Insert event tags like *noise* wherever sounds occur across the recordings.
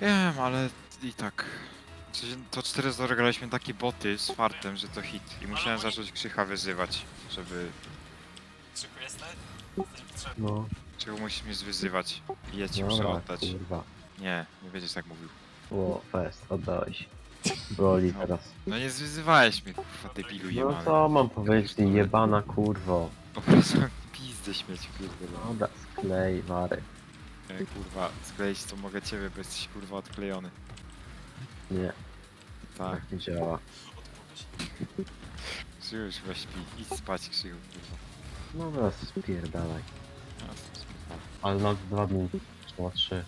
Wiem, ale i tak. W sensie To 4-0 graliśmy takie boty z fartem, że to hit. I musiałem zacząć Krzycha wyzywać, żeby... Krzyku jesteś? Jesteś potrzebny. No, Czego musisz mnie zwyzywać? I ja ci muszę dobra, oddać. kurwa. Nie, nie będziesz tak mówił. O, fest, oddałeś. Boli teraz. No nie zwyzywałeś mnie, kurwa, debilu No jebany. co mam powiedzieć, ty jebana kurwo. Po prostu *laughs* pizdę śmieć, pierdolę. Dobra, sklej, wary. E, Kurwa, skleić to mogę ciebie, bo jesteś kurwa odklejony. Nie, Tak, tak nie działa. Krzychu już chyba śpi. Idź spać, Krzychu, kurwa. No teraz spierdalaj. Ja. Ale na dwa dni, czy na trzy.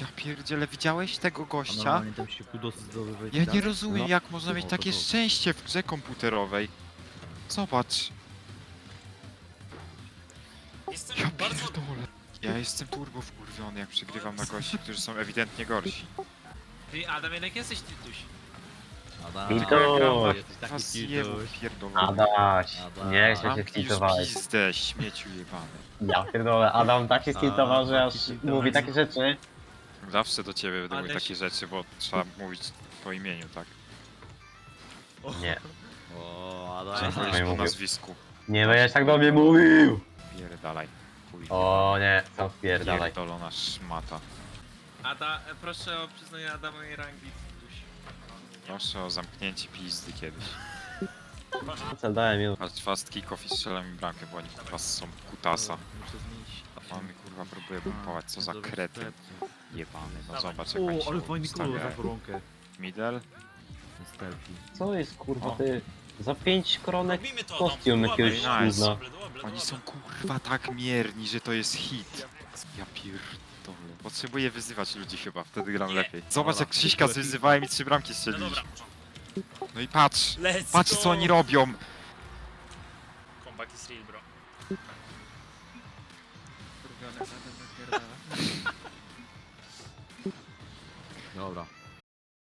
Ja pierdziele, widziałeś tego A gościa? normalnie tam się kudosy zdobywać. Ja nie rozumiem, No. jak można mieć takie szczęście w grze komputerowej. Zobacz. Jestem Ja bardzo... pierdolę. Ja jestem turbo wkurwiony, jak przegrywam na gości, którzy są ewidentnie gorsi. Ty, Adam, jednak jesteś Tituś. Adam, I to- gram na jesteś taki was cute. jebów pierdolony. Adaś, Adam. nie, że się Zamknij już sklitowałeś. pizdę, śmieciu jebany. Ja pierdolę, Adam tak się A, sklitował, że aż mówi takie rzeczy. Zawsze do ciebie będę mówił takie rzeczy, bo trzeba mówić po imieniu, tak? Nie, O, Trzeba Adam. Powiedzieć po mówił. nazwisku. nie będziesz tak do mnie mówił! Pierdalaj. Chuj. O nie, co pierdalaj. Pierdolona szmata. Ada, e, proszę o przyznanie Adamowej rangi. Proszę o zamknięcie pizdy kiedyś. Co dałem już. Patrz, fast kick-off i strzela mi bramkę, bo oni kurwa są kutasa. Muszę zmienić. A on mi kurwa próbuje bukować, co za kretyn. Jebany, no zobacz jak oni O, się ale fajny kolor za ustawiają. koronkę. Middle? Co jest kurwa O. ty? Za pięć koronek Robimy to, kostium Adam. jakiegoś Nice. Dobre, Oni są kurwa tak mierni, że to jest hit. Ja pierdolę. Potrzebuję wyzywać ludzi chyba, wtedy gram Nie. lepiej. Zobacz jak Krzyśka zwyzywałem i trzy bramki No dobra, porządku. No i patrz! Let's Patrz go. co oni robią! Comeback is real, bro. Dobra.